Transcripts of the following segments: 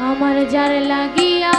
আমার যার লাগিয়া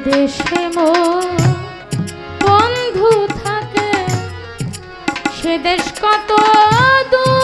দেশে মো বন্ধু থাকে সে দেশ কত দূর?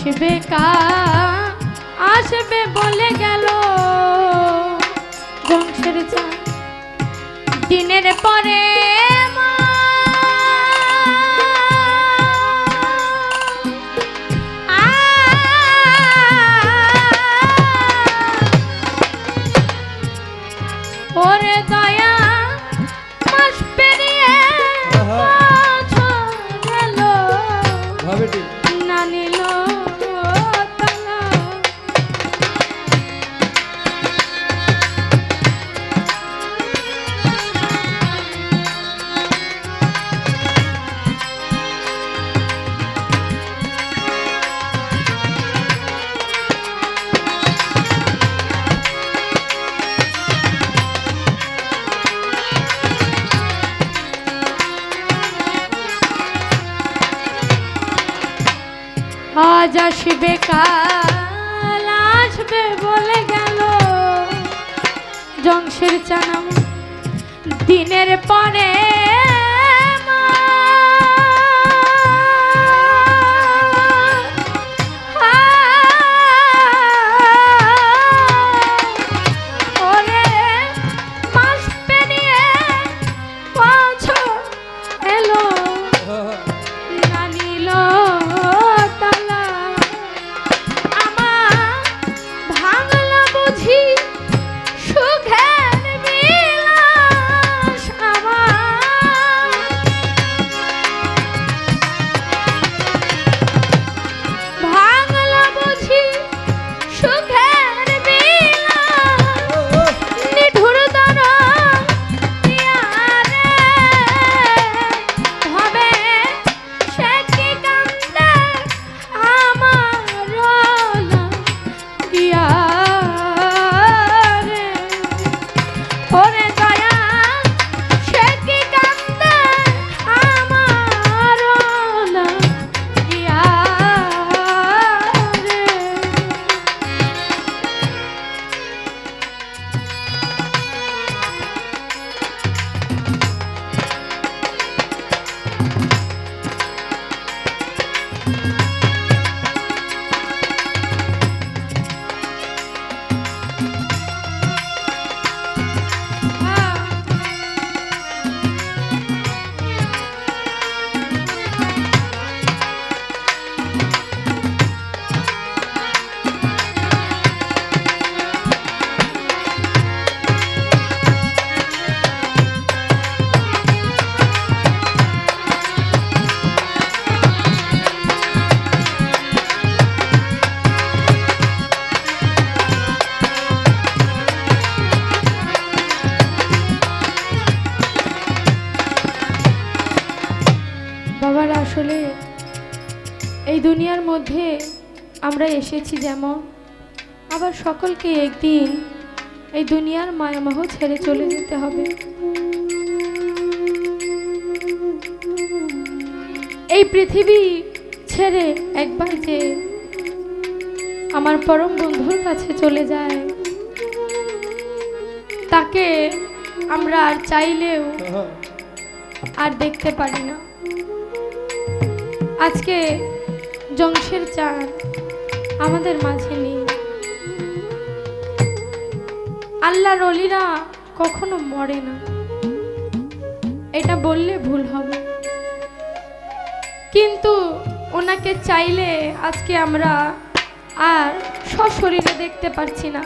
আসবে কা আসবে বলে গেল বংশের চান দিনের পরে ওরে দয়া আজ আসবে কাল আসবে বলে গেল। জংশের চানাম দিনের পরে আবার সকলকে একদিন এই দুনিয়ার মায়ামোহ ছেড়ে চলে যেতে হবে। এই পৃথিবী ছেড়ে একবার যে আমার পরম বন্ধুর কাছে চলে যায়, তাকে আমরা আর চাইলেও আর দেখতে পারি না। আজকে জংশের চাঁদ আমাদের মাঝে নেই। আল্লাহর অলিরা কখনো মরে না। এটা বললে ভুল হবে। কিন্তু ওনাকে চাইলে আজকে আমরা আর সশরীরে দেখতে পারছি না।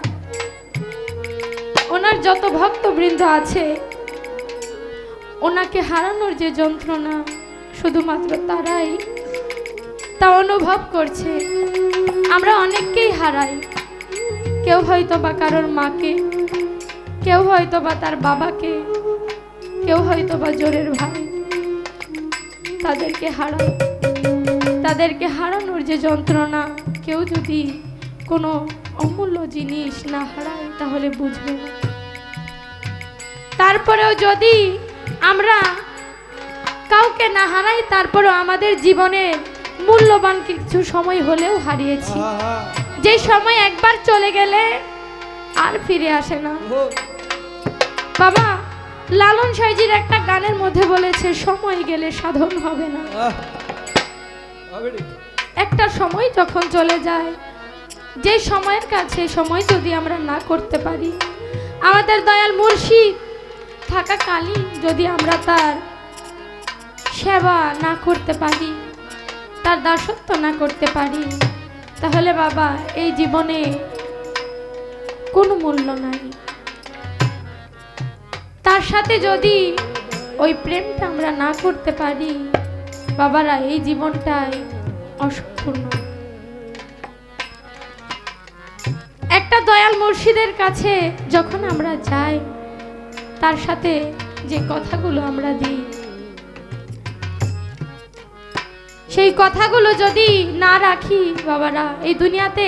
ওনার যত ভক্তবৃন্দ আছে, ওনাকে হারানোর যে যন্ত্রণা, শুধুমাত্র তারাই তা অনুভব করছে। আমরা অনেককেই হারাই। কেউ হয়তো বা কারোর মাকে, কেউ হয়তো বা তার বাবাকে, কেউ হয়তো বা জোরের ভাই। তাদেরকে হারাই। তাদেরকে হারানোর যে যন্ত্রণা, কেউ যদি কোনো অমূল্য জিনিস না হারায়, তাহলে বুঝবে তারপরেও যদি আমরা কাউকে না হারাই, তারপরেও আমাদের জীবনের মূল্যবান কিছু সময় হলেও হারিয়েছি। যে সময় একবার চলে গেলে আর ফিরে আসে না। বাবা লালন সাইজির একটা গানের মধ্যে বলেছে সময় গেলে সাধন হবে না। একটা সময় যখন চলে যায় যে সময়ের কাছে সময় যদি আমরা না করতে পারি আমাদের দয়াল মুর্শিদ থাকাকালীন যদি আমরা তার সেবা না করতে পারি তার দাসত্ব না করতে পারি। তাহলে বাবা, এই জীবনে কোনো মূল্য নাই। তার সাথে যদি ওই প্রেমটা আমরা না করতে পারি, বাবারা, এই জীবনটাই অসম্পূর্ণ। একটা দয়াল মুর্শিদের কাছে যখন আমরা যাই, তার সাথে যে কথাগুলো আমরা দিই সেই কথাগুলো যদি না রাখি, বাবারা, এই দুনিয়াতে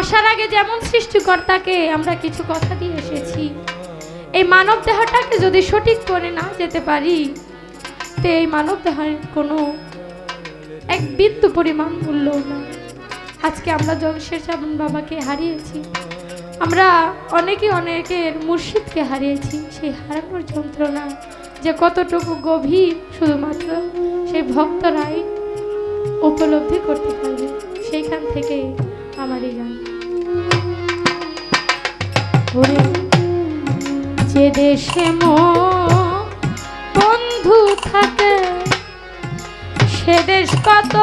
আসার আগে যেমন সৃষ্টিকর্তাকে আমরা কিছু কথা দিয়ে এসেছি, এই মানব দেহটাকে যদি সঠিক করে না যেতে পারি, তে এই মানব দেহের কোনো এক বিন্দু পরিমাণ মূল্য না আজকে আমরা জংশের শ্রাবণ বাবাকে হারিয়েছি। আমরা অনেকে অনেকের মুর্শিদকে হারিয়েছি। সেই হারানোর যন্ত্রণা যে কতটুকু গভীর, শুধুমাত্র সেই ভক্তরাই উপলব্ধি করতে পারবে সেইখান থেকে আমারই গান যে দেশে মো বন্ধু থাকে, সে দেশ কত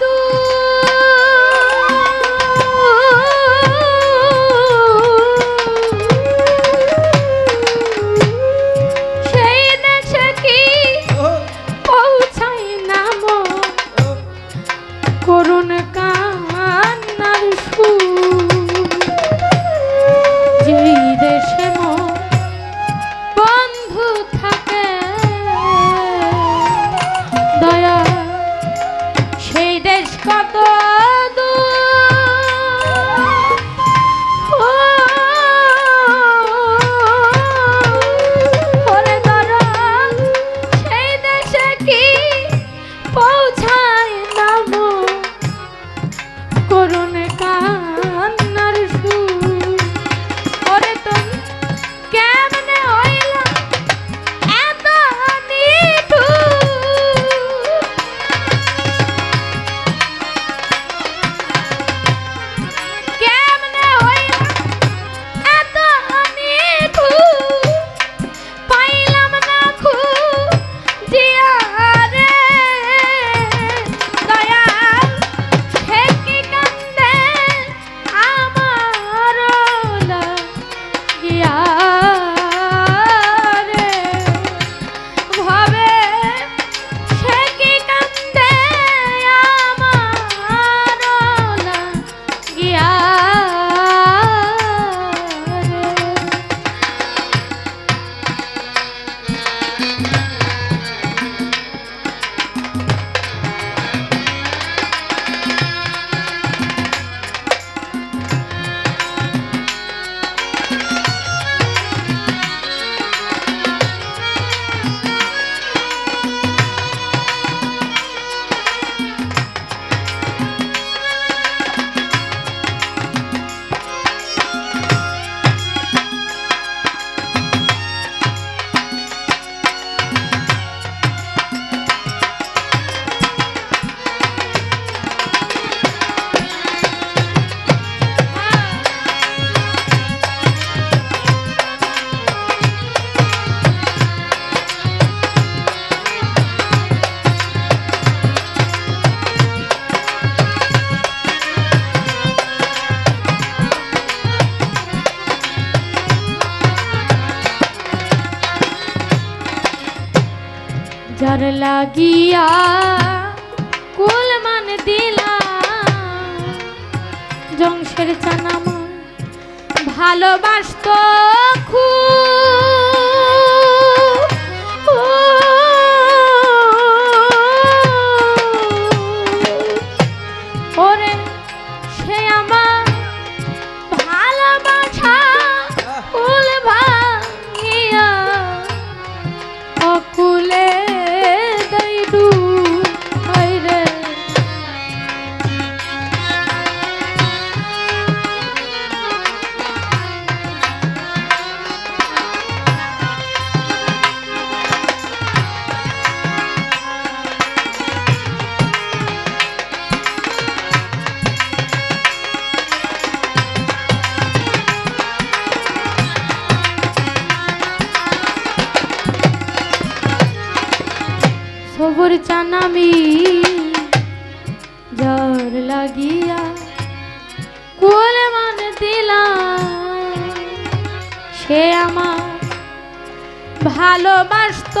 দূর। ভালোবাসত আমি জ্বর লাগিয়া কুল মান দিলাম। সে আমার ভালোবাসত।